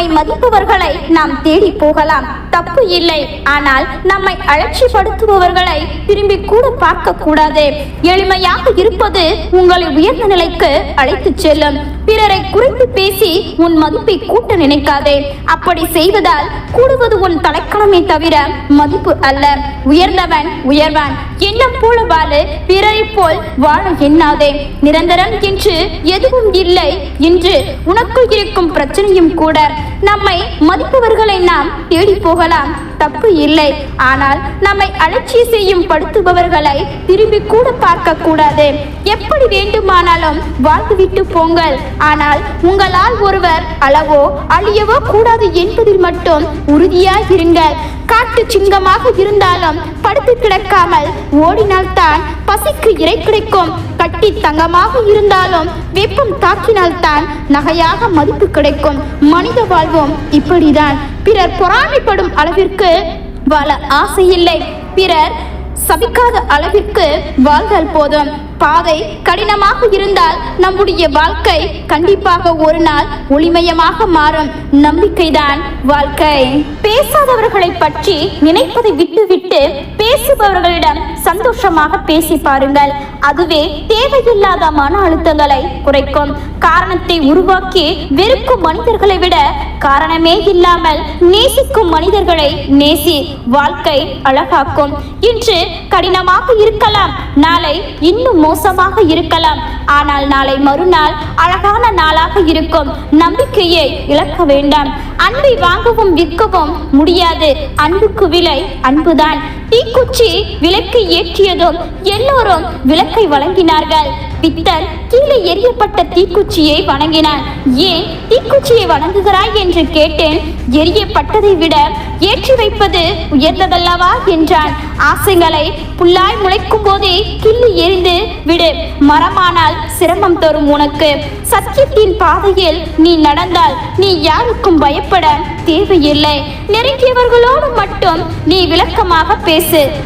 நம்மை மதிப்பவர்களை நாம் தேடி போகலாம். தப்பு இல்லை. ஆனால் நம்மை அலட்சிப்படுத்துபவர்களை திரும்பி கூட பார்க்க கூடாது எளிமையாக இருப்பது உங்களை உயர்ந்த நிலைக்கு அழைத்து செல்லும். பிறரை குறைத்து பேசி உன் மதிப்பை கூட்ட நினைக்காதே. அப்படி செய்வதால் கூடுவது உன் தலைக்கணமே தவிர மதிப்பு அல்ல. உயர்ந்தவன் உயர்வான். எண்ணம் போல வாழு. பிறரை போல் வாழ எண்ணாதே. நிரந்தரம் என்று எதுவும் இல்லை என்று உனக்குள் இருக்கும் பிரச்சனையும் கூட. நம்மை மதிப்பவர்களை நாம் தேடி போகலாம். தப்பு இல்லை. ஆனால் நம்மை அலட்சிய செய்யும் படுத்துபவர்களை திரும்பி கூட பார்க்க கூடாது எப்படி வேண்டுமானாலும் வாழ்ந்துவிட்டு போங்கள். ஆனால் உங்களால் ஒருவர் அளவோ அழியவோ கூடாது என்பதில் மட்டும் உறுதியாக இருங்கள். காட்டு சிங்கமாக இருந்தாலும் படுத்து கிடக்காமல் ஓடினால்தான் பசிக்கு இறை கிடைக்கும். கட்டி தங்கமாக இருந்தாலும் வெப்பம் தாக்கினால்தான் நகையாக மதிப்பு கிடைக்கும். மனித வாழ்வும் இப்படிதான். பிறர் பொறாமைப்படும் அளவிற்கு வாழ ஆசையில்லை. பிறர் சபிக்காத அளவிற்கு வாழ்தல் போதும். பாதை கடினமாக இருந்தால் நம்முடைய வாழ்க்கை கண்டிப்பாக ஒரு நாள் ஒளிமயமாக மாறும். நம்பிக்கைதான் வாழ்க்கை. பேசாதவர்களை பற்றி நினைப்பதை விட்டுவிட்டு பேசுபவர்களிடம் சந்தோஷமாக பேசி பாருங்கள். அதுவே தேவையில்லாத மன அழுத்தங்களை குறைக்கும். காரணத்தை உருவாக்கி வெறுக்கும் மனிதர்களை விட காரணமே இல்லாமல் நேசிக்கும் மனிதர்களை நேசி வாழ்க்கை அழகாக்கும். இன்று கடினமாக இருக்கலாம். நாளை இன்னும் மோசமாக இருக்கலாம். ஆனால் நாளை மறுநாள் அழகான நாளாக இருக்கும். நம்பிக்கையை இழக்க வேண்டாம். அன்பை வாங்கவும் விற்கவும் முடியாது. அன்புக்கு விலை அன்புதான். தீக்குச்சி விளக்கை ஏற்றியதும் எல்லோரும் விளக்கை வழங்கினார்கள். பித்தர் கீழே எரியப்பட்ட தீக்குச்சியை வணங்கினான். ஏன் தீக்குச்சியை வணங்குகிறாய்? என்று கேட்டேன். எரியப்பட்டதை விட ஏற்றி வைப்பது உயர்ந்ததல்லவா? என்றான். ஆசைகளை புல்லாய் முளைக்கும் போதே கிள்ளி எறிந்து விடு. மரமானால் சிரமம் தரும் உனக்கு. சத்தியத்தின் பாதையில் நீ நடந்தால் நீ யாருக்கும் பயப்பட தேவையில்லை. நெருங்கியவர்களோடு மட்டும் நீ விளக்கமாக பேச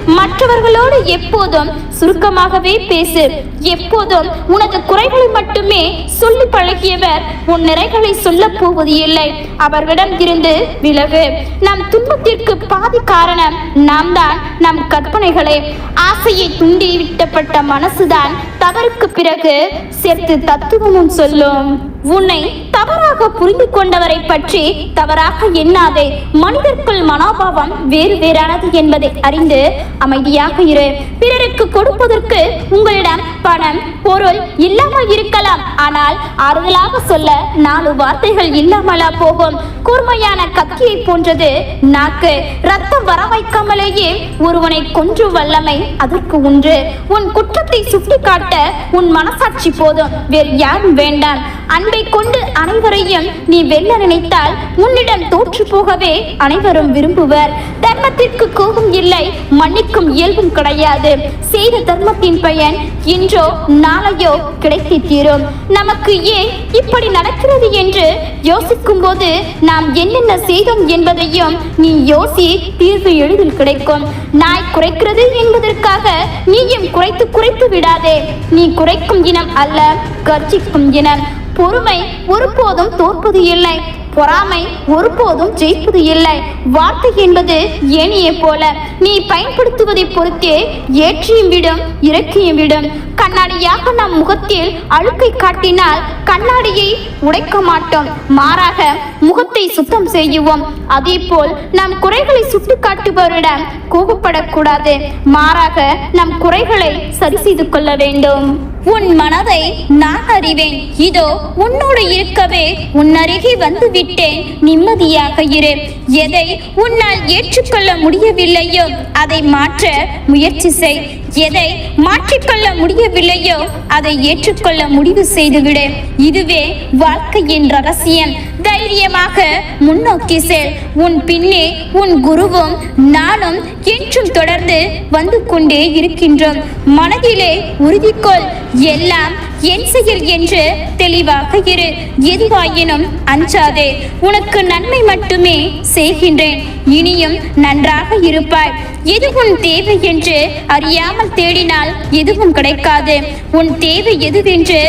மற்றவர்களோடு எப்போதும் சுருக்கமாகவே பேசு. எப்போதும் உனது குறைகளை மட்டுமே சொல்லி பழகியவர் உன் நிறைகளை சொல்ல போவது இல்லை. அவர்களிடம் இருந்து விலகு. நம் துன்பத்திற்கு பாதி காரணம் நாம் தான் நம் கற்பனைகளே. ஆசையை துண்டி விட்டப்பட்ட மனசுதான் தவறுக்கு பிறகு சேர்த்து தத்துவமும் சொல்லும். உன்னை தவறாக புரிந்து கொண்டவரை பற்றி தவறாக எண்ணாதே. மனிதர்கள் மனோபாவம் வேறு வேறானது என்பதை அறிந்து அமைதியாக இரு. பிறருக்கு கொடுப்பதற்கு உங்களிடம் பணம் பொருள் இல்லாமல் இருக்கலாம். ஆனால் ஆறுதலாக சொல்ல நாலு வார்த்தைகள் இல்லாமலா போகும். கூர்மையான கத்தியை போன்றது நாக்கு. ரத்தம் வர வைக்காமலேயே ஒருவனை கொன்று வல்லமை அதற்கு உண்டு உன் குற்றத்தை சுட்டிக்காட்ட உன் மனசாட்சி போதும். வேறு யாரும் வேண்டாம். அன்பு கொண்டு அனைவரையும் நீ வெல்ல நினைத்தால் உன்னிடம் தோற்று போகவே அனைவரும் விரும்புவர். தர்மத்திற்கு கோபம் இல்லை மன்னிக்கும் இயல்பும் கிடையாது. செய்த தர்மத்தின் பயன் இன்றோ நாளையோ கிடைத்து தீரும். நமக்கு ஏன் இப்படி நடக்கிறது என்று யோசிக்கும் போது நாம் என்னென்ன செய்தோம் என்பதையும் நீ யோசி தீர்வு எளிதில் கிடைக்கும். நாய் குறைக்கிறது என்பதற்காக நீயும் குறைத்து குறைத்து விடாதே. நீ குறைக்கும் இனம் அல்ல கர்ஜிக்கும் இனம். பொறுமை ஒருபோதும் தோற்பது இல்லை. பொறாமை ஒருபோதும் ஜெயிப்பது இல்லை. வார்த்தை என்பது ஏணியை போல. நீ பயன்படுத்துவதை பொறுத்தே ஏற்றியும் விடும் இறக்கியும் விடும். கண்ணாடியாக நம் முகத்தில் அழுக்கை காட்டினால் கண்ணாடியை உடைக்க மாட்டோம். மாறாக முகத்தை சுத்தம் செய்யுவோம். அதே போல் நம் குறைகளை சுட்டு காட்டுபவரிடம் கோபப்படக்கூடாது. மாறாக நம் குறைகளை சரி செய்து கொள்ள வேண்டும். உன் மனதை நான் அறிவேன். இதோ உன்னோடு இருக்கவே உன் அருகே வந்து விட்டேன் நிம்மதியாக இரு. எதை உன்னால் ஏற்றுக்கொள்ள முடியவில்லையோ அதை மாற்ற முயற்சி செய். எதை மாற்றிக்கொள்ள முடியவில்லையோ அதை ஏற்றுக்கொள்ள முடிவு செய்துவிடு. இதுவே வாழ்க்கையின் ரகசியம். தைரியமாக முன்னோக்கி செல். உன் பின்னே உன் குருவும் நானும் என்றும் தொடர்ந்து வந்து கொண்டே இருக்கின்றோம். மனதிலே உறுதிக்கொள். எல்லாம் என் செயல் என்று தெளிவாக இரு. எதுவாயினும் அஞ்சாதே. உனக்கு நன்மை மட்டுமே செய்கின்றேன். இனியும் நன்றாக இருப்பாய். எது உன் தேவை என்று அறியாமல் தேடினால் எதுவும் கிடைக்காது. உன் தேவை எதுவென்று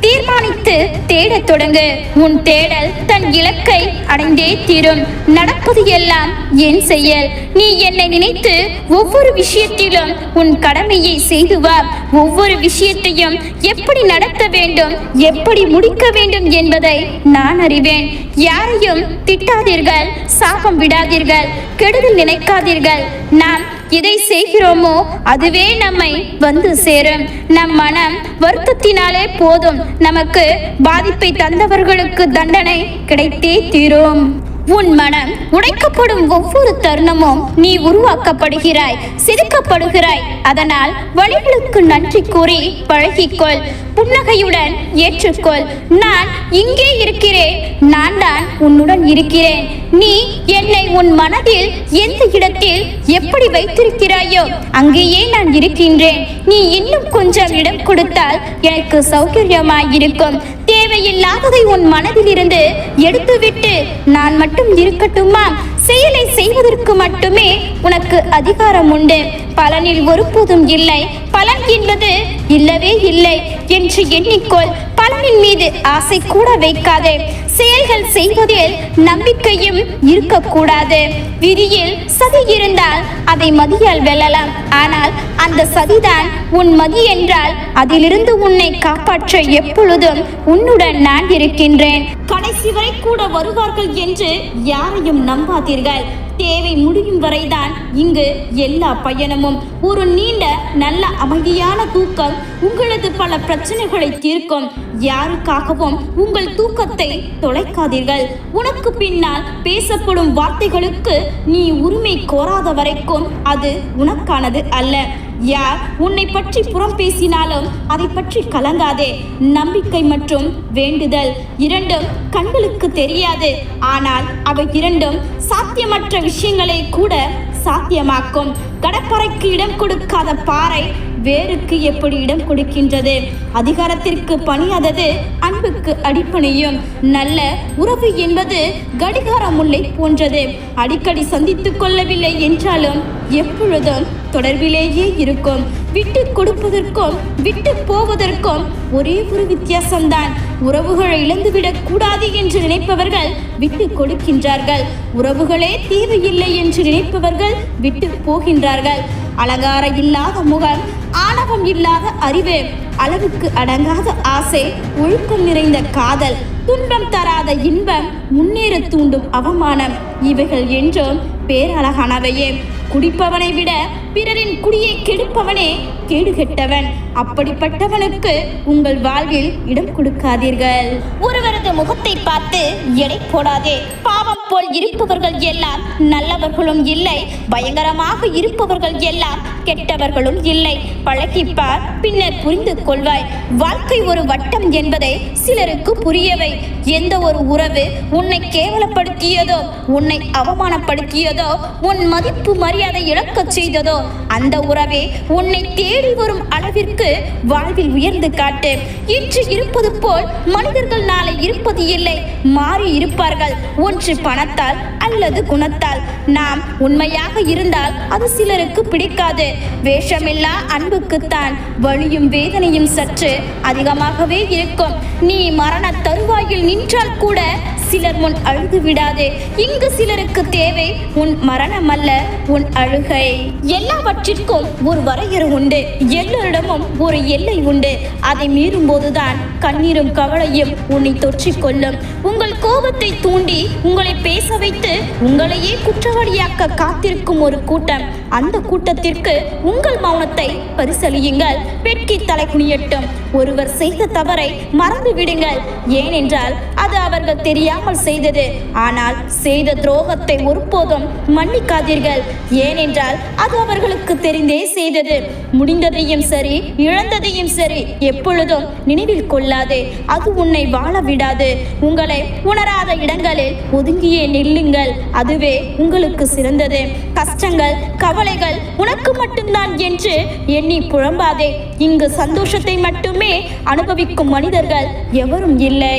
தீர்மானித்து தேடத் தொடங்கு. உன் தேடல் தன் இலக்கை அடைந்தே தீரும். நடப்பது எல்லாம் என் செயல். நீ என்னை நினைத்து ஒவ்வொரு விஷயத்திலும் உன் கடமையை செய்து வா. ஒவ்வொரு விஷயத்தையும் எப்படி நடத்த வேண்டும் எப்படி முடிக்க வேண்டும் என்பதை நான் அறிவேன். யாரையும் திட்டாதீர்கள் சாபம் விடாதீர்கள் கெடுதல் நினைக்காதீர்கள். நாம் எதை செய்கிறோமோ அதுவே நம்மை வந்து சேரும். நம் மனம் வருத்தத்தினாலே போதும். நமக்கு பாதிப்பை தந்தவர்களுக்கு தண்டனை கிடைத்தே தீரும். உன் மனம் உடைக்கப்படும் ஒவ்வொரு தருணமும் நீ உருவாக்கப்படுகிறாய் செதுக்கப்படுகிறாய். அதனால் வழிகளுக்கு நன்றி கூறி பழகிக்கொள். புன்னகையுடன் ஏற்றுக்கொள். நான் இங்கே இருக்கிறேன். நான் தான் உன்னுடன் இருக்கிறேன். நீ என்னை உன் மனதில் எந்த இடத்தில் எப்படி வைத்திருக்கிறாயோ அங்கேயே நான் இருக்கின்றேன். நீ இன்னும் கொஞ்சம் இடம் கொடுத்தால் எனக்கு சௌகரியமாய் இருக்கும் தேவையில்லாததை உன் மனதிலிருந்து எடுத்துவிட்டு நான் மட்டும் இருக்கட்டுமா? செயலை செய்வதற்கு மட்டுமே உனக்கு அதிகாரம் உண்டு. பலனில் ஒருபோதும் இல்லை. பலன் என்பது இல்லவே இல்லை என்று எண்ணிக்கொள். பலனின் மீது ஆசை கூட வைக்காதே. செயல்கள் செய்வதில் நம்பிக்கையும் இருக்கக்கூடாது. விதியில் சதி இருந்தால் அதை மதியால் வெல்லலாம். ஆனால் அந்த சதிதான் உன் மதி என்றால் அதிலிருந்து உன்னை காப்பாற்ற எப்பொழுதும் உன்னுடன் நான் இருக்கின்றேன். கடைசி வரை கூட வருவார்கள் என்று யாரையும் நம்பாதீர்கள். தேவை முடியும் வரைதான் இங்கு எல்லா பயணமும். ஒரு நீண்ட நல்ல அமைதியான தூக்கம் உங்களது பல பிரச்சனைகளை தீர்க்கும். யாருக்காகவும் உங்கள் தூக்கத்தை தொலைக்காதீர்கள். உனக்கு பின்னால் பேசப்படும் வார்த்தைகளுக்கு நீ உரிமை கோராத வரைக்கும் அது உனக்கானது அல்ல. யார் உன்னை பற்றி புறம் பேசினாலும் அதை பற்றி கலங்காதே. நம்பிக்கை மற்றும் வேண்டுதல் இரண்டும் கண்களுக்கு தெரியாது. ஆனால் அவை இரண்டும் சாத்தியமற்ற விஷயங்களை கூட சாத்தியமாக்கும். கடற்பறைக்கு இடம் கொடுக்காத பாறை வேருக்கு எப்படி இடம் கொடுக்கின்றது? அதிகாரத்திற்கு பணியாதது அன்புக்கு அடிப்பணியும். நல்ல உறவு என்பது கடிகார முல்லை போன்றது. அடிக்கடி சந்தித்துக் கொள்ளவில்லை என்றாலும் எப்பொழுதும் தொடர்பிலேயே இருக்கும். விட்டு கொடுப்பதற்கும் விட்டு போவதற்கும் ஒரே ஒரு வித்தியாசம்தான். உறவுகளை இழந்துவிடக் கூடாது என்று நினைப்பவர்கள் விட்டு கொடுக்கின்றார்கள். உறவுகளே தேவையில்லை என்று நினைப்பவர்கள் விட்டு போகின்றார்கள். அலங்கார இல்லாத முகம் ஆணவம் இல்லாத அறிவு அளவுக்கு அடங்காத ஆசை ஒழுக்கம் நிறைந்த காதல் துன்பம் தராத இன்பம் முன்னேற தூண்டும் அவமானம் இவைகள் என்றும் பேரழகானவையே. குடிப்பவனை விட பிறரின் குடியை கெடுப்பவனே கேடு கெட்டவன். அப்படிப்பட்டவனுக்கு உங்கள் வாழ்வில் இடம் கொடுக்காதீர்கள். ஒருவரது முகத்தை பார்த்து எடை போடாதே. பாவம் போல் இருப்பவர்கள் எல்லாம் நல்லவர்களும் இல்லை. பயங்கரமாக இருப்பவர்கள் எல்லாம் கெட்டவர்களும் இல்லை. பழகிப்பார் பின்னர் புரிந்து கொள்வாய். வாழ்க்கை ஒரு வட்டம் என்பதை சிலருக்கு புரியவை. எந்த ஒரு உறவு உன்னை கேவலப்படுத்தியதோ உன்னை அவமானப்படுத்தியதோ உன் மதிப்பு மரியாதை இழக்கச் செய்ததோ அந்த உறவே உன்னை தேடி வரும் அளவிற்கு வாழ்வில் உயர்ந்து காட்டு. இன்று இருப்பது போல் மனிதர்கள் நாளை இருப்பது இல்லை. மாறி இருப்பார்கள். ஒன்று பணத்தால் அல்லது குணத்தால். நாம் உண்மையாக இருந்தால் அது சிலருக்கு பிடிக்காது. வேஷமில்லா அன்புக்குத்தான் வலியும் வேதனையும் சற்று அதிகமாகவே இருக்கும். நீ மரண தருவாயில் நின்றால் கூட சிலர் முன் அழுது விடாதே. இங்கு சிலருக்கு தேவை உன் மரணம் அல்ல உன் அழுகை. எல்லாவற்றிற்கும் ஒரு வரையறு உண்டு. எல்லோரிடமும் ஒரு எல்லை உண்டு. அதை மீறும் போதுதான் கண்ணீரும் கவலையும் உன்னை தொற்றிக் கொள்ளும். உங்கள் கோபத்தை தூண்டி உங்களை பேச வைத்து உங்களையே குற்றவாளியாக்க காத்திருக்கும் ஒரு கூட்டம். அந்த கூட்டத்திற்கு உங்கள் மௌனத்தை பரிசலியுங்கள் வெட்கி தலை குனியட்டும். ஒருவர் செய்த தவறை மறந்து விடுங்கள் ஏனென்றால் அது அவர்கள் தெரியாமல் செய்தது. ஆனால் செய்த துரோகத்தை ஒருபோதும் மன்னிக்காதீர்கள். ஏனென்றால் அது அவர்களுக்கு தெரிந்தே செய்தது. முடிந்ததையும் சரி இழந்ததையும் சரி எப்பொழுதும் நினைவில் கொள்ளாதே. அது உன்னை வாழ விடாது. உங்களை உணராத இடங்களில் ஒதுங்கியே நில்லுங்கள். அதுவே உங்களுக்கு சிறந்தது. கஷ்டங்கள் கவலைகள் உனக்கு மட்டும்தான் என்று எண்ணி புழம்பாதே இங்கு சந்தோஷத்தை மட்டுமே அனுபவிக்கும் மனிதர்கள் எவரும் இல்லை.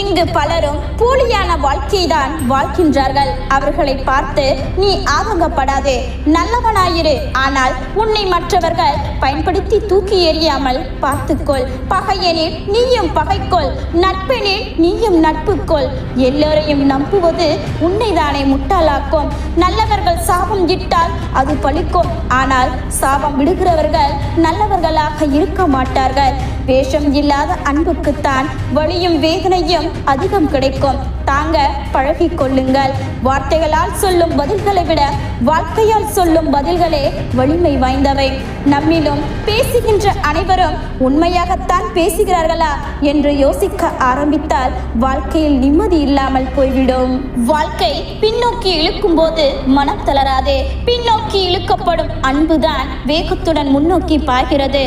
இங்கு பலரும் போலியான வாழ்க்கைதான் வாழ்கின்றார்கள். அவர்களை பார்த்து நீ ஆதங்கப்படாதே நல்லவனாயிரு. ஆனால் உன்னை மற்றவர்கள் பயன்படுத்தி தூக்கி எறியாமல் பார்த்துக்கொள். பகையெனில் நீயும் பகைக்கொள். நட்பெனில் நீயும் நட்புக்கொள். எல்லோரையும் நம்புவது உன்னைதானே முட்டாளாக்கும். நல்லவர்கள் சாபம் இட்டால் அது பழிக்கும். ஆனால் சாபம் விடுகிறவர்கள் நல்லவர்களாக இருக்க மாட்டார்கள். வேஷம் இல்லாத அன்புக்குத்தான் வழியும் வேதனையும் அதிகம் கிடைக்கும். தாங்க பழகிக் கொள்ளுங்கள். வார்த்தைகளால் சொல்லும் பதில்களை விட வாழ்க்கையால் சொல்லும் பதில்களே வலிமை வாய்ந்தவை. நம்மிலும் பேசுகின்ற அனைவரும் உண்மையாகத்தான் பேசுகிறார்களா என்று யோசிக்க ஆரம்பித்தால் வாழ்க்கையில் நிம்மதி இல்லாமல் போய்விடும். வாழ்க்கை பின்னோக்கி இழுக்கும் போது மனம் தளராதே. பின்னோக்கி இழுக்கப்படும் அன்புதான் வேகத்துடன் முன்னோக்கி பாய்கிறது.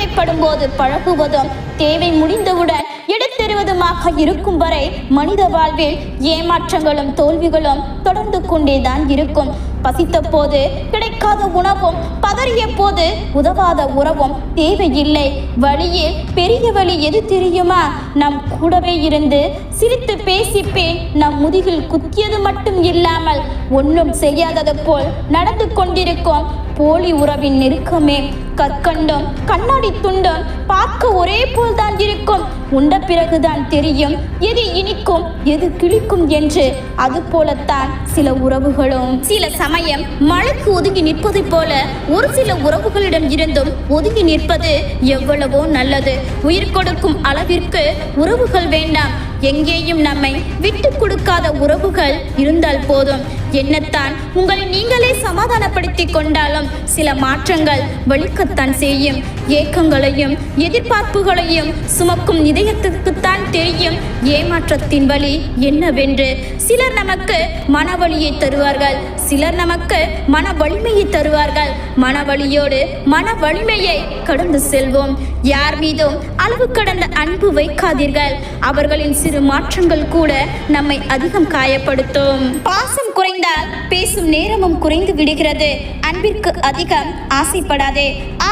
தேவைப்படும் போது பழகுவதும் தேவை முடிந்தவுடன் எடுத்தெறிவதுமாக இருக்கும் வரை மனித வாழ்வில் ஏமாற்றங்களும் தோல்விகளும் தொடர்ந்து கொண்டேதான் இருக்கும். பசித்த போது கிடைக்காத உணவும் பதறிய போது உதவாத உறவும் தேவையில்லை. வழியில் பெரிய வழி எது தெரியுமா? நம் கூடவே இருந்து சிரித்து பேசிப்பேன். நம் முதுகில் குத்தியது மட்டும் இல்லாமல் ஒன்றும் செய்யாதது போல் நடந்து கொண்டிருக்கும் போலி உறவின் நெருக்கமே. கற்கண்டும் கண்ணாடி துண்டும் பார்க்க ஒரே போல் தான் இருக்கும். உண்ட பிறகுதான் தெரியும் எது இனிக்கும் எது கிழிக்கும் என்று. அது போலத்தான் சில உறவுகளும் சில சமயம் மழைக்கு ஒதுங்கி நிற்பதைப் போல ஒரு சில உறவுகளிடம் இருந்தும் ஒதுங்கி நிற்பது எவ்வளவோ நல்லது. உயிர் கொடுக்கும் அளவிற்கு உறவுகள் வேண்டாம். எங்கேயும் நம்மை விட்டு கொடுக்காத உறவுகள் இருந்தால் போதும். என்னத்தான் உங்களை நீங்களே சமாதானப்படுத்திக் கொண்டாலும் சில மாற்றங்கள் வலிக்கத்தான் செய்யும். ஏக்கங்களையும் எதிர்பார்ப்புகளையும் சுமக்கும் இதயத்துக்குத்தான் தெரியும். ஏமாற்றத்தின் வழி என்னவென்று. சிலர் நமக்கு மனவழியை தருவார்கள். சிலர் நமக்கு மன வலிமையை தருவார்கள். மனவழியோடு மன வலிமையை கடந்து செல்வோம். யார் மீதும் அளவு கடந்த அன்பு வைக்காதீர்கள். அவர்களின் சிறு மாற்றங்கள் கூட நம்மை அதிகம் காயப்படுத்தும். பாசம் குறைந்த குறைந்தால் பேசும் நேரமும் குறைந்து விடுகிறது. அன்பிற்கு அதிகம் ஆசைப்படாதே.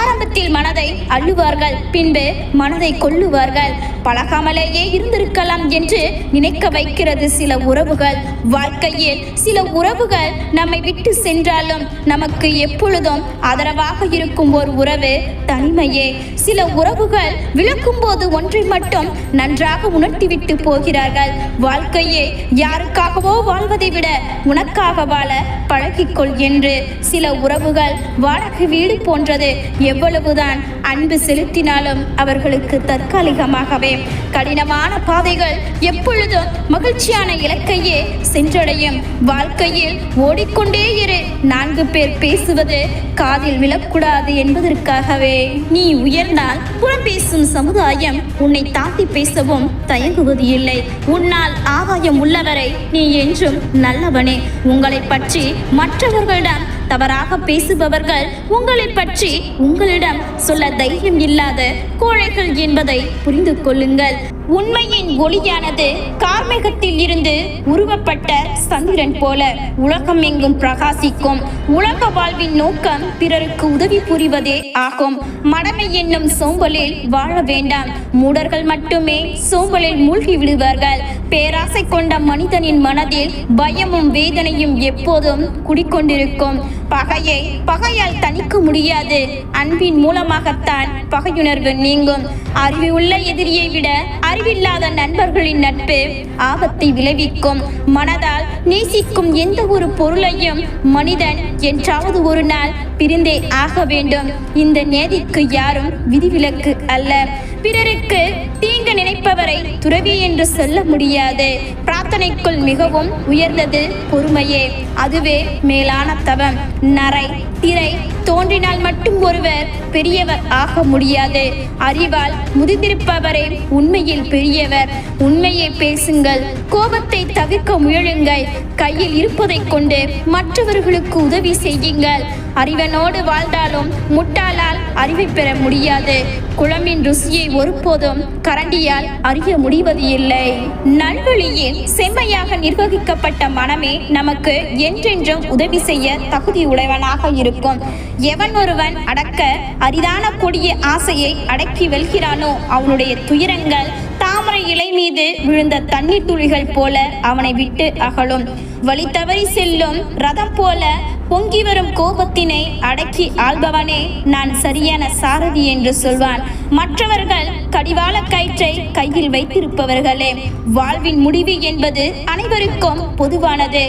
ஆரம்பத்தில் மனதை அள்ளுவார்கள் பின்பு மனதை கொள்ளுவார்கள். பழகாமலேயே இருந்திருக்கலாம் என்று நினைக்க வைக்கிறது சில உறவுகள். வாழ்க்கையில் சில உறவுகள் நம்மை விட்டு சென்றாலும் நமக்கு எப்பொழுதும் ஆதரவாக இருக்கும் ஒரு உறவு தனிமையே. சில உறவுகள் விளக்கும் போது ஒன்றை மட்டும் நன்றாக உணர்த்திவிட்டு போகிறார்கள். வாழ்க்கையை யாருக்காகவோ வாழ்வதை விட உனக்காக வாழ பழகிக்கொள் என்று சில உறவுகள் வாடகை வீடு போன்றது. எவ்வளவுதான் அன்பு செலுத்தினாலும் அவர்களுக்கு தற்காலிகமாகவே. கடினமான பாதைகள் எப்பொழுதும் மகிழ்ச்சியான இலக்கையே சென்றடையும். வாழ்க்கையில் ஓடிக்கொண்டே இரு. நான்கு பேர் பேசுவது காதில் விழக்கூடாது என்பதற்காகவே. நீ உயர்ந்தால் புறம் பேசும் சமுதாயம் உன்னை தாத்தி பேசவும் தயங்குவது இல்லை. உன்னால் ஆதாயம் உள்ளவரை நீ என்றும் நல்லவனே. உங்களை பற்றி மற்றவர்களிடம் தவறாக பேசுபவர்கள் உங்களை பற்றி உங்களிடம் சொல்ல தைரியம் இல்லாத கோழைகள் என்பதை புரிந்து கொள்ளுங்கள். உண்மையின் ஒளியானது கார்மேகத்தில் இருந்து உருவப்பட்ட சந்திரன் போல உலகம் எங்கும் பிரகாசிக்கும். உலக வாழ்வின் நோக்கம் பிறருக்கு உதவி புரிவதே ஆகும். மடமை என்னும் சோம்பலில் வாழ வேண்டாம். மூடர்கள் மட்டுமே சோம்பலில் மூழ்கி விடுவார்கள். பேராசை கொண்ட மனிதனின் மனதில் பயமும் வேதனையும் எப்போதும் குடிக்கொண்டிருக்கும். பகையை பகையால் தணிக்க முடியாது. அன்பின் மூலமாகத்தான் பகையுணர்வு நீங்கும். அறிவு உள்ள எதிரியை விட அறிவில்லாத நண்பர்களின் நட்பு ஆபத்தை விளைவிக்கும். மனதால் நேசிக்கும் எந்த ஒரு பொருளையும் மனிதன் என்றாவது ஒரு நாள் பிரிந்தே ஆக வேண்டும். இந்த நேதிக்கு யாரும் விதிவிலக்கு அல்ல. பிறருக்கு தீங்கு நினைப்பவரை துறவி என்று சொல்ல முடியாது. பிரார்த்தனைக்குள் மிகவும் உயர்ந்தது பொறுமையே. அதுவே மேலான தவம். நரை திரை தோன்றினால் மட்டும் ஒருவர் பெரியவர் ஆக முடியாது. அறிவால் முதிர்ந்திருப்பவரே உண்மையில் பெரியவர். உண்மையை பேசுங்கள். கோபத்தை தவிர்க்க முயலுங்கள். கையில் இருப்பதைக் கொண்டு மற்றவர்களுக்கு உதவி செய்யுங்கள். அறிவனோடு வாழ்ந்தாலும் முட்டாளால் அறிவை பெற முடியாது. குளமின் ருசியை ஒருபோதும் கரண்டியால் அறிய முடிவது இல்லை. நல்வழியில் செம்மையாக நிர்வகிக்கப்பட்ட மனமே நமக்கு என்றென்றும் உதவி செய்ய தகுதி உடையவனாக இருக்கும். எவன் ஒருவன் அடக்க அரிதான கொடிய ஆசையை அடக்கி வெல்கிறானோ அவனுடைய துயரங்கள் தாமரை தாமரை இலை மீது விழுந்த தண்ணீர் துளிகள் போல அவனை விட்டு அகலும். வழி தவறி செல்லும் ரதம் போல பொங்கி வரும் கோபத்தினை அடக்கி ஆள்பவனே நான் சரியான சாரதி என்று சொல்வான். மற்றவர்கள் கடிவாள கயிற்றை கையில் வைத்திருப்பவர்களே வாழ்வின் முடிவு என்பது அனைவருக்கும் பொதுவானது.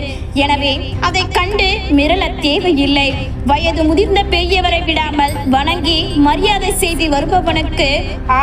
எனவே அதை கண்டு மிரள தேவையில்லை. வயது முதிர்ந்த பெரியவரை விடாமல் வணங்கி மரியாதை செய்து வருபவனுக்கு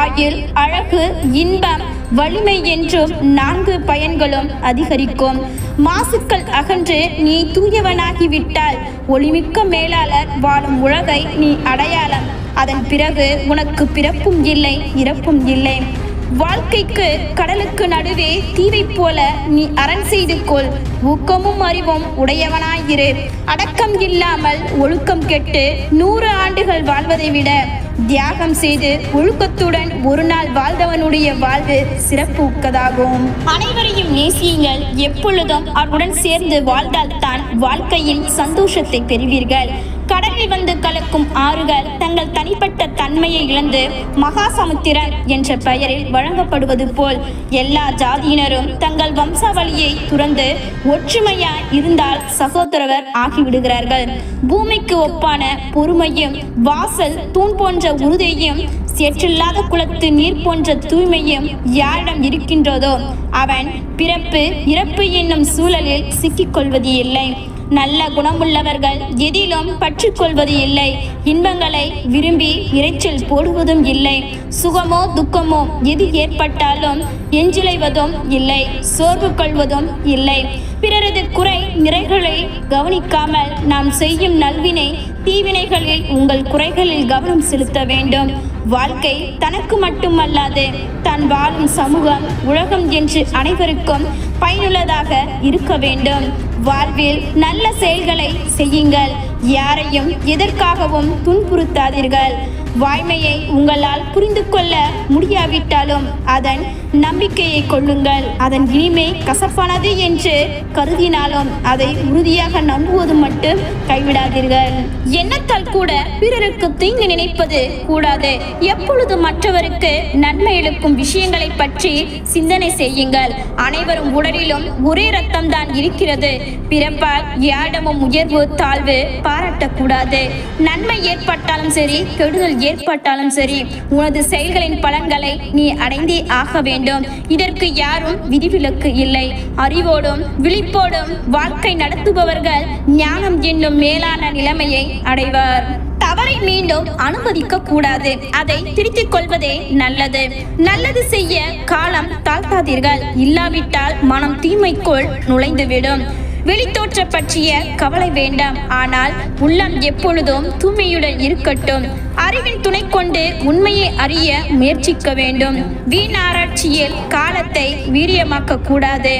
ஆயுள் அழகு இன்பம் வலிமை என்றும் நான்கு பயன்களும் அதிகரிக்கும். மாசுக்கள் அகன்று நீ தூயவனாகிவிட்டால் ஒளிமிக்க மேலாளர் வாழும் உலகை நீ அடையாளம். அதன் பிறகு உனக்கு பிறப்பும் இல்லை இறப்பும் இல்லை. வாழ்க்கைக்கு கடலுக்கு நடுவே தீவை போல நீ அரண் செய்து கொள். ஊக்கமும் அறிவும் உடையவனாயிரு. அடக்கம் இல்லாமல் ஒழுக்கம் கெட்டு நூறு ஆண்டுகள் வாழ்வதை விட தியாகம் செய்து ஒழுக்கத்துடன் ஒரு நாள் வாழ்ந்தவனுடைய வாழ்வு சிறப்புக்கதாகும். அனைவரையும் நேசியுங்கள். எப்பொழுதும் அவருடன் சேர்ந்து வாழ்ந்தால் தான் வாழ்க்கையின் சந்தோஷத்தை பெறுவீர்கள். கடலில் வந்து கலக்கும் ஆறுகள் தங்கள் தனிப்பட்ட தன்மையை இழந்து மகாசமுத்திரன் என்ற பெயரில் வழங்கப்படுவது போல் எல்லா ஜாதியினரும் தங்கள் வம்சாவளியை துறந்து ஒற்றுமையாய் இருந்தால் சகோதரவர் ஆகிவிடுகிறார்கள். பூமிக்கு ஒப்பான பொறுமையும் வாசல் தூண் போன்ற உறுதியையும் சேற்றில்லாத குளத்து நீர் போன்ற தூய்மையும் யாரிடம் இருக்கின்றதோ அவன் பிறப்பு இறப்பு என்னும் சூழலில் சிக்கிக்கொள்வது இல்லை நல்ல குணமுள்ளவர்கள் எதிலும் பற்றுக்கொள்வது இல்லை. இன்பங்களை விரும்பி இறைச்சல் போடுவதும் இல்லை. சுகமோ துக்கமோ எது ஏற்பட்டாலும் எஞ்சிலைவதும் இல்லை. சோர்வு கொள்வதும் இல்லை. பிறரது குறை நிறைகளை கவனிக்காமல் நாம் செய்யும் நல்வினை தீவினைகளில் உங்கள் குறைகளில் கவனம் செலுத்த வேண்டும். வாழ்க்கை தனக்கு மட்டுமல்லாது தான் வாழும் சமூகம் உலகம் என்று அனைவருக்கும் பயனுள்ளதாக இருக்க வேண்டும். வாழ்வில் நல்ல செயல்களை செய்யுங்கள். யாரையும் எதற்காகவும் துன்புறுத்தாதீர்கள். வாய்மையை உங்களால் புரிந்து கொள்ள முடியாவிட்டாலும் அதன் நம்பிக்கையை கொள்ளுங்கள். அதன் இனிமை கசப்பானது என்று கருதினாலும் அதை உறுதியாக நம்புவது மட்டும் கைவிடாதீர்கள். எண்ணத்தால் கூட பிறருக்கு தீங்கு நினைப்பது கூடாது. எப்பொழுது மற்றவருக்கு நன்மை இழுக்கும் விஷயங்களை பற்றி சிந்தனை செய்யுங்கள். அனைவரும் உடலிலும் ஒரே ரத்தம் தான் இருக்கிறது. பிறப்பால் யாரிடமும் உயர்வு தாழ்வு பாராட்டக்கூடாது. நன்மை ஏற்பட்டாலும் சரி கெடுதல் ஏற்பட்டாலும் சரி உனது செயல்களின் பலன்களை நீ அடைந்தே ஆக வேண்டும். இதற்கு யாரும் விதிவிலக்கு இல்லை. அறிவோடும் விழிப்போடும் வாழ்க்கை நடத்துபவர்கள் ஞானம் என்னும் மேலான நிலைமையை அடைவர். தவறை மீண்டும் அனுமதிக்க கூடாது அதை திருத்திக் கொள்வதே நல்லது. நல்லது செய்ய காலம் தாழ்த்தாதீர்கள். இல்லாவிட்டால் மனம் தீமைக்குள் நுழைந்துவிடும். வெளித்தோற்ற பற்றிய கவலை வேண்டாம். ஆனால் உள்ளம் எப்பொழுதும் தூய்மையுடன் இருக்கட்டும். அறிவின் துணை கொண்டு உண்மையை அறிய முயற்சிக்க வேண்டும். வீணாராய்ச்சியில் காலத்தை வீரியமாக்க கூடாது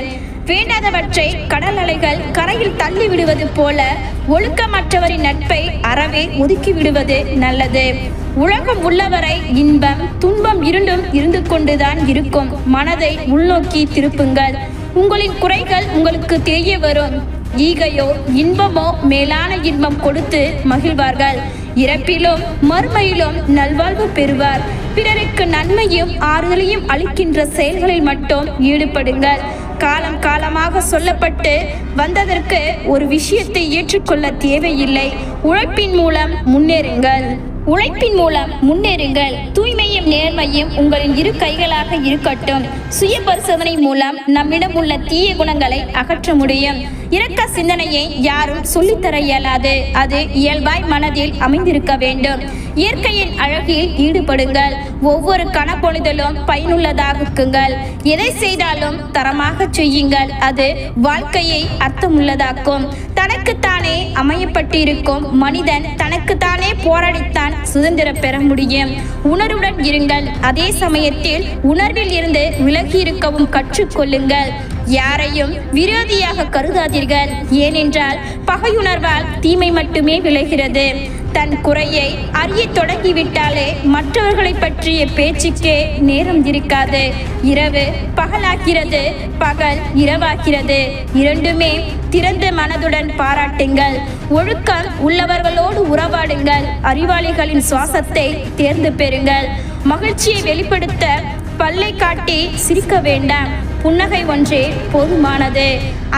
வேண்டாதவற்றை கடல் அலைகள் கரையில் தள்ளி விடுவது போல ஒழுக்கமற்றவரின் நட்பை அறவே ஒதுக்கி விடுவது நல்லது. உலகம் உள்ளவரை இன்பம் துன்பம் இருண்டும் இருந்து கொண்டுதான் இருக்கும். மனதை உள்நோக்கி திருப்புங்கள். உங்களின் குறைகள் உங்களுக்கு தெரிய வரும். ஈகையோ இன்பமோ மேலான இன்பம் கொடுத்து மகிழ்வார்கள். இறப்பிலும் மறுமையிலும் நல்வாழ்வு பெறுவார். பிறருக்கு நன்மையும் ஆறுதலையும் அளிக்கின்ற செயல்களில் மட்டும் ஈடுபடுங்கள். காலம் காலமாக சொல்லப்பட்டு வந்ததற்கு ஒரு விஷயத்தை ஏற்றுக்கொள்ள தேவையில்லை. உழைப்பின் மூலம் முன்னேறுங்கள். உழைப்பின் மூலம் முன்னேறுங்கள். தூய்மையும் நேர்மையும் உங்களின் இரு கைகளாக இருக்கட்டும். சுய பரிசோதனை மூலம் நம்மிடம் உள்ள தீய குணங்களை அகற்ற முடியும். இரக்க சிந்தனையை யாரும் சொல்லித்தர இயலாது. அது இயல்பாய் மனதில் அமைந்திருக்க வேண்டும். இயற்கையின் அழகில் ஈடுபடுங்கள். ஒவ்வொரு கணப்பொழுதிலும் பயனுள்ளதாக்குங்கள் எதை செய்தாலும் தரமாக செய்யுங்கள். அது வாழ்க்கையை அர்த்தமுள்ளதாக்கும். தனக்குத்தானே அமையப்பட்டிருக்கும் மனிதன் தனக்குத்தானே போராடித்தான் சுதந்திரம் பெற முடியும். உணர்வுடன் இருங்கள். அதே சமயத்தில் உணர்வில் இருந்து விலகி இருக்கவும் கற்றுக்கொள்ளுங்கள். யாரையும் விரோதியாக கருதாதீர்கள். ஏனென்றால் பகையுணர்வால் தீமை மட்டுமே விளைகிறது. தன் குறையை அறிய தொடங்கிவிட்டாலே மற்றவர்களை பற்றிய பேச்சுக்கே நேரம் இருக்காது. இரவு பகலாக்கிறது பகல் இரவாகிறது. இரண்டுமே திறந்த மனதுடன் பாராட்டுங்கள். ஒழுக்கம் உள்ளவர்களோடு உறவாடுங்கள். அறிவாளிகளின் சுவாசத்தை தேர்ந்து பெறுங்கள். மகிழ்ச்சியை வெளிப்படுத்த பல்லை காட்டி சிரிக்க வேண்டாம். புன்னகை ஒன்றே போதுமானது.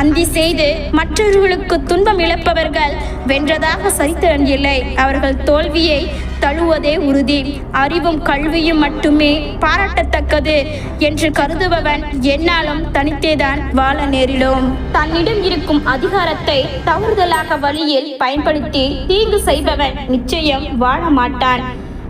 அந்தி செய்து மற்றவர்களுக்கு துன்பம் இழப்பவர்கள் வென்றதாக சரித்திரம் இல்லை. அவர்கள் தோல்வியை தழுவதே உறுதி. அறிவும் கல்வியும் மட்டுமே பாராட்டத்தக்கது என்று கருதுபவன் என்னாலும் தனித்தேதான் வாழ நேரிடும். தன்னிடம் இருக்கும் அதிகாரத்தை தவறுதலாக வழியில் பயன்படுத்தி தீங்கு செய்பவன் நிச்சயம் வாழ மாட்டான்.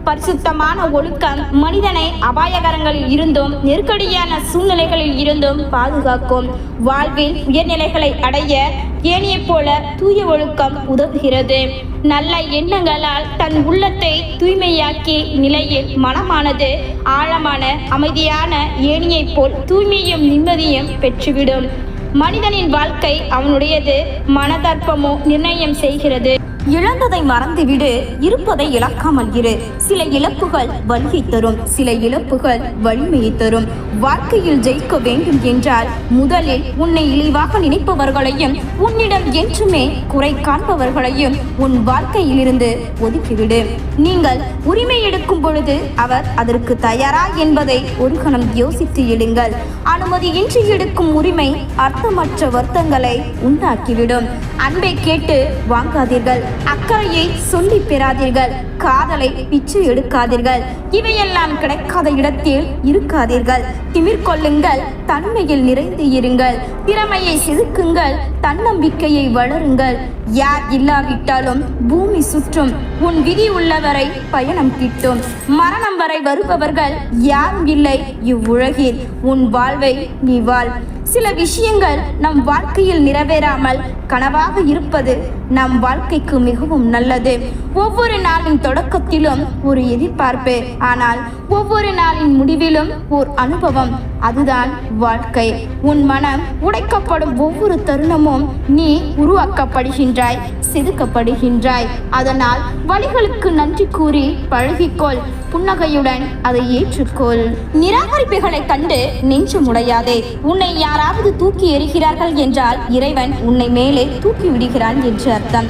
பரிசுத்தமான ஒழுக்கம் மனிதனை அபாயகரங்களில் இருந்தும் நெருக்கடியான சூழ்நிலைகளில் இருந்தும் பாதுகாக்கும். வாழ்வில் உயர்நிலைகளை அடைய ஏனியைப் போல தூய ஒழுக்கம் உதவுகிறது. நல்ல எண்ணங்களால் தன் உள்ளத்தை தூய்மையாக்கி நிலையில் மனமானது ஆழமான அமைதியான ஏனியைப் போல் தூய்மையும் நிம்மதியும் பெற்றுவிடும். மனிதனின் வாழ்க்கை அவனுடையது மனதர்ப்பமோ நிர்ணயம் செய்கிறது. இழந்ததை மறந்துவிடு இருப்பதை இழக்காமல் இரு. சில இழப்புகள் வலியை தரும் சில இழப்புகள் வலிமையை தரும். வாழ்க்கையில் ஜெயிக்க வேண்டும் என்றால் முதலில் உன்னை இழிவாக நினைப்பவர்களையும் உன்னிடம் என்றுமே குறை காண்பவர்களையும் உன் வாழ்க்கையிலிருந்து ஒதுக்கிவிடு. நீங்கள் உரிமை எடுக்கும் பொழுது அவர் அதற்கு தயாரா என்பதை ஒரு கணம் யோசித்து எடுங்கள் அனுமதியின்றி எடுக்கும் உரிமை அர்த்தமற்ற வருத்தங்களை உண்டாக்கிவிடும். அன்பை கேட்டு வாங்காதீர்கள். அக்கறையை சொல்லி பெறாதீர்கள். காதலை பிச்சு எடுக்காதீர்கள். இவையெல்லாம் கிடைக்காத இடத்தில் இருக்காதீர்கள். திமிர் கொள்ளுங்கள் தன்மையில் நிறைந்து இருங்கள். திறமையை செதுக்குங்கள் தன்னம்பிக்கையை வளருங்கள். யார் இல்லாவிட்டாலும் பூமி சுற்றும் உன் விதி உள்ளவரை பயணம் கிட்டும். மரணம் வரை வருபவர்கள் யாரும் இல்லை இவ்வுலகில். உன் வாழ்வை நீ வாழ். சில விஷயங்கள் நம் வாழ்க்கையில் நிறைவேறாமல் கனவாக இருப்பது நம் வாழ்க்கைக்கு மிகவும் நல்லது. ஒவ்வொரு நாளின் தொடக்கத்திலும் ஒரு எதிர்பார்ப்பு ஆனால் ஒவ்வொரு நாளின் முடிவிலும் ஓர் அனுபவம். அதுதான் வாழ்க்கை. உன் மனம் உடைக்கப்படும் ஒவ்வொரு தருணமும் நீ உருவாக்கப்படுகின்றாய் செதுக்கப்படுகின்றாய். அதனால் வழிகளுக்கு நன்றி கூறி பழகிக்கொள். புன்னகையுடன் அதை ஏற்றுக்கொள். நிராகரிப்புகளை கண்டு நெஞ்சு முடையாதே உன்னை யாராவது தூக்கி எறிகிறார்கள் என்றால் இறைவன் உன்னை மேலே தூக்கி விடுகிறான் என்று அர்த்தம்.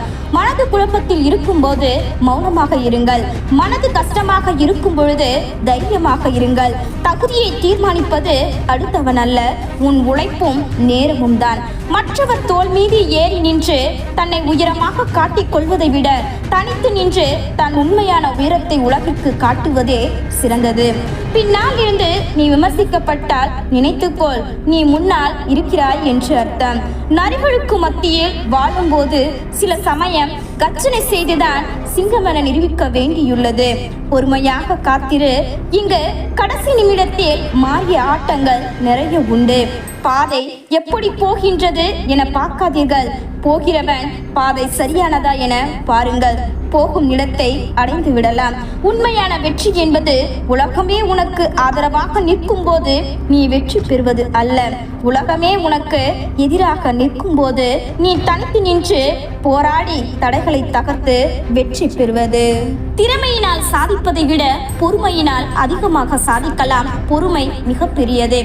மனது குழப்பத்தில் இருக்கும்போது மௌனமாக இருங்கள். மனது கஷ்டமாக இருக்கும் பொழுது தைரியமாக இருங்கள். தகுதியை தீர்மானிப்பது அடுத்தவன் அல்ல உன் உழைப்பும் நேரமும் தான். மற்றவர் தோல் மீது ஏறி நின்று தன்னை உயரமாக காட்டிக் கொள்வதை விட தனித்து நின்று தன் உண்மையான உயரத்தை உலகிற்கு காட்டுவதே சிறந்தது. பின்னால் இருந்து நீ விமர்சிக்கப்பட்டால் நினைத்துக்கொள் நீ முன்னால் இருக்கிறாய் என்று அர்த்தம். நரிகளுக்கு மத்தியில் வாழும்போது சில சமயம் கர்ச்சனை செய்துதான் சிங்கமென நிரூபிக்க வேண்டியுள்ளது. பொறுமையாக காத்திரு. இங்கு கடைசி நிமிடத்தில் மாறிய ஆட்டங்கள் நிறைய உண்டு. பாதை எப்படி போகின்றது என பார்க்காதீர்கள். போகிறவன் பாதை சரியானதா என பாருங்கள். போகும் இடத்தை அடைந்து விடலாம். உண்மையான வெற்றி என்பது உலகமே உனக்கு ஆதரவாக நிற்கும் போது நீ வெற்றி பெறுவது அல்ல. உலகமே உனக்கு எதிராக நிற்கும் போது நீ தனித்து நின்று போராடி தடைகளை தகர்த்து வெற்றி பெறுவது? திறமையினால் சாதிப்பதை விட பொறுமையினால் அதிகமாக சாதிக்கலாம். பொறுமை மிகப்பெரியது.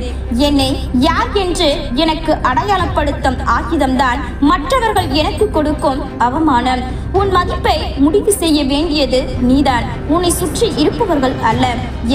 என்னை யார் என்று எனக்கு அடையாளப்படுத்தும் ஆகிதம்தான் மற்றவர்கள் எனக்கு கொடுக்கும் அவமானம். உன் மதிப்பை முடிவு செய்ய வேண்டியது நீதான். உன்னை சுற்றி இருப்பவர்கள் அல்ல.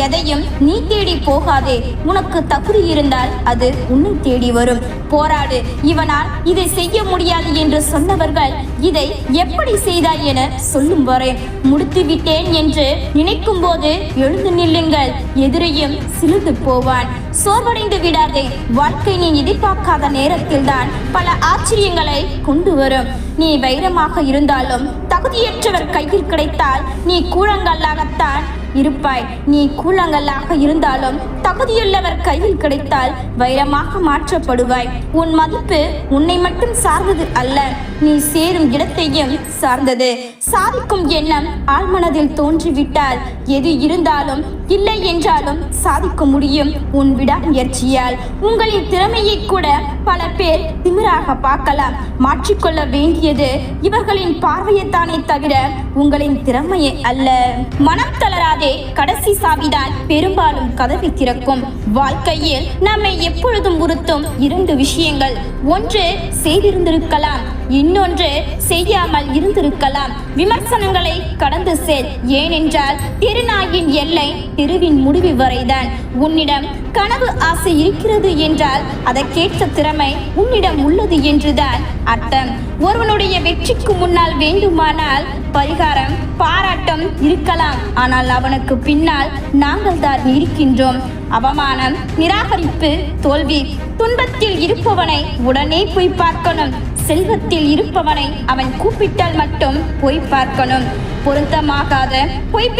எதையும் நீ தேடி போகாதே. உனக்கு தகுதி இருந்தால் அது உன்னை தேடி வரும். போராடு. இவனால் இதை செய்ய முடியாது என்று சொன்னவர்கள் இதை எப்படி செய்தாய் என சொல்லும் வரை முடித்துவிட்டு விட்டேன் என்று நினைக்கும் போது எழுந்து நில்லுங்கள். எதிரியும் சிலுந்து போவான். சோர்வடைந்து விடாதே. வாழ்க்கை நீ எதிர்பார்க்காத நேரத்தில்தான் பல ஆச்சரியங்களை கொண்டு வரும். நீ வைரமாக இருந்தாலும் தகுதியற்றவர் கையில் கிடைத்தால் நீ கூழங்கல்லாகத்தான் இருப்பாய். நீ கூழங்கல்லாக இருந்தாலும் தகுதியுள்ளவர் கையில் கிடைத்தால் வைரமாக மாற்றப்படுவாய். உன் மதிப்பு உன்னை மட்டும் சார்ந்தது அல்ல. நீ சேரும் இடத்தையும் சார்ந்தது. சாதிக்கும் எண்ணம் ஆழ்மனதில் தோன்றிவிட்டால் எது இருந்தாலும் இல்லை என்றாலும் சாதிக்க முடியும். உன் விடாமுயற்சியால் உங்களின் திறமையை கூட பல பேர் திமிராக பார்க்கலாம். மாற்றிக்கொள்ள வேண்டியது இவர்களின் பார்வையைத்தானே தவிர உங்களின் திறமையை அல்ல. மனம் தளராதே கடைசி சாவிதான் பெரும்பாலும் கதவை திறக்கும். வாழ்க்கையில் நம்மை எப்பொழுதும் உறுத்தும் இரண்டு விஷயங்கள். ஒன்று செய்திருந்திருக்கலாம். இன்னொன்று செய்யாமல் இருந்திருக்கலாம். விமர்சனங்களை கடந்து செல். ஏனென்றால் திருநாயின் எல்லை தெருவின் முடிவு வரைதான். உன்னிடம் கனவு ஆசை இருக்கிறது என்றால் அதற்கேற்ற திறமை உன்னிடம் உள்ளது என்றுதான் அர்த்தம். ஒருவனுடைய வெற்றிக்கு முன்னால் வேண்டுமானால் பரிகாரம் பாராட்டம் இருக்கலாம். ஆனால் அவனுக்கு பின்னால் நாங்கள் தான் இருக்கின்றோம். அவமானம் நிராகரிப்பு தோல்வி துன்பத்தில் இருப்பவனை உடனே போய் பார்க்கணும். செல்வத்தில் இருப்பவனை அவன் கூப்பிட்டால் மட்டும் போய் பார்க்கணும். பொருத்தமாகாத பொய்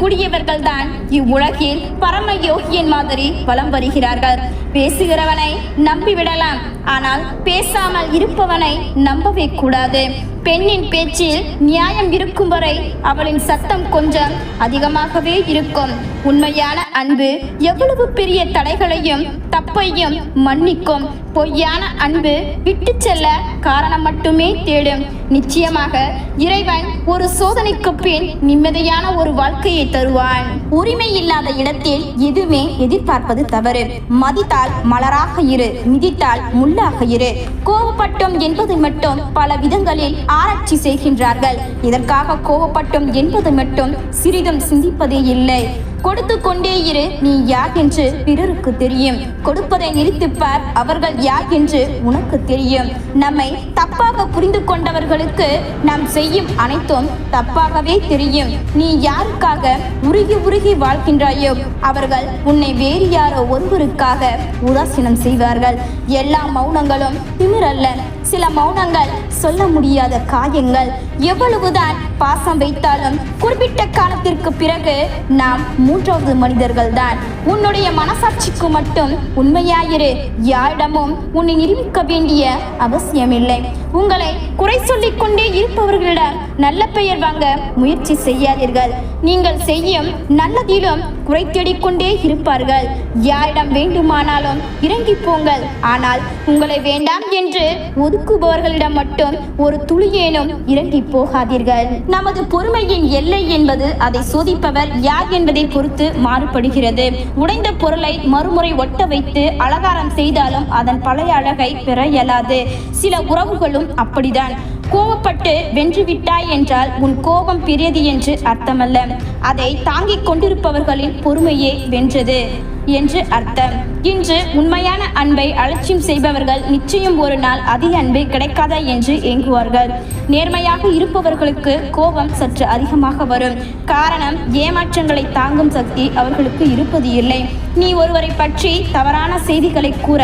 கூடியவர்கள் தான் இவ்வுலகில் பரம யோகியன் மாதிரி வலம் வருகிறார்கள். பேசுகிறவனை நம்பிவிடலாம். ஆனால் பேசாமல் இருப்பவனை நம்பவே கூடாது. பெண்ணின் பேச்சில் நியாயம் இருக்கும் வரை அவளின் சத்தம் கொஞ்சம் அதிகமாகவே இருக்கும். உண்மையான அன்பு எவ்வளவு பெரிய தடைகளையும் தப்பையும் மன்னிக்கும். பொய்யான அன்பு விட்டு செல்ல காரணம் மட்டுமே தேடும். நிச்சயமாக இறைவன் ஒரு சோதனைக்கு பின் நிம்மதியான ஒரு வாழ்க்கையை தருவான். உரிமை இல்லாத இடத்தில் எதுவுமே எதிர்பார்ப்பது தவறு. மதித்தால் மலராக இரு மிதித்தால் முள்ளாக இரு. கோபப்பட்டோம் என்பது மட்டும் பல விதங்களில் ஆராய்ச்சி செய்கின்றார்கள். இதற்காக கோபப்பட்டோம் என்பது மட்டும் சிறிதும் சிந்திப்பதே இல்லை. கொடுத்து கொண்டே இரு நீ யார் என்று பிறருக்கு தெரியும். கொடுப்பதை நிறுத்திப் பார் அவர்கள் யார் என்று உனக்கு தெரியும். நம்மை தப்பாக புரிந்து கொண்டவர்களுக்கு நாம் செய்யும் அனைத்தும் தப்பாகவே தெரியும். நீ யாருக்காக உருகி உருகி வாழ்கின்றாயோ அவர்கள் உன்னை வேறு யாரோ ஒருவருக்காக உதாசீனம் செய்வார்கள். எல்லா மௌனங்களும் திமிரல்ல. சில மௌனங்கள் சொல்ல முடியாத காயங்கள். எவ்வளவுதான் பாசம் வைத்தாலும் குறிப்பிட்ட காலத்திற்கு பிறகு நாம் மூன்றாவது மனிதர்கள் தான் உன்னுடைய மனசாட்சிக்கு மட்டும் உண்மையாயிரு. யாரிடமும் உன்னை நிரூபிக்க வேண்டிய அவசியமில்லை. உங்களை குறை சொல்லிக் கொண்டே இருப்பவர்களிடம் நல்ல பெயர் வாங்க முயற்சி செய்யாதீர்கள். நீங்கள் செய்யும் நல்லதிலும் குறை தேடிக்கொண்டே இருப்பார்கள். யாரிடம் வேண்டுமானாலும் இறங்கி போங்கள். ஆனால் உங்களை வேண்டாம் என்று ஒதுக்குபவர்களிடம் மட்டும் ஒரு துளியேனும் இறங்கி போகாதீர்கள். நமது பொறுமையின் எல்லை என்பது அதை சோதிப்பவர் யார் என்பதை பொறுத்து மாறுபடுகிறது. உடைந்த பொருளை மறுமுறை ஒட்ட வைத்து அலங்காரம் செய்தாலும் அதன் பழைய அழகை பெற இயலாது. சில உறவுகளும் அப்படிதான். கோபப்பட்டு வென்று விட்டாய் என்றால் உன் கோபம் பெரியது என்று அர்த்தமல்ல. அதை தாங்கிக் கொண்டிருப்பவர்களின் பொறுமையே வென்றது என்று அர்த்தம். இன்று உண்மையான அன்பை அலட்சியம் செய்பவர்கள் நிச்சயம் ஒரு நாள் அதிக அன்பு கிடைக்காதா என்று ஏங்குவார்கள். நேர்மையாக இருப்பவர்களுக்கு கோபம் சற்று அதிகமாக வரும். காரணம் ஏமாற்றங்களை தாங்கும் சக்தி அவர்களுக்கு இருப்பது இல்லை. நீ ஒருவரை பற்றி தவறான செய்திகளை கூற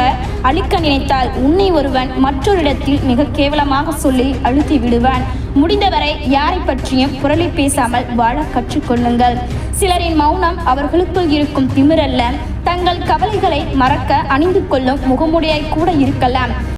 அழிக்க நினைத்தால் உன்னை ஒருவன் மற்றொரு இடத்தில் மிக கேவலமாக சொல்லி அழுத்தி விடுவான். முடிந்தவரை யாரை பற்றியும் புரளி பேசாமல் வாழ கற்றுக்கொள்ளுங்கள். சிலரின் மௌனம் அவர்களுக்குள் இருக்கும் திமிரல்ல. தங்கள் கவலைகளை மறக்க அணிந்து கொள்ளும் முகமுடையாய் கூட இருக்கலாம்.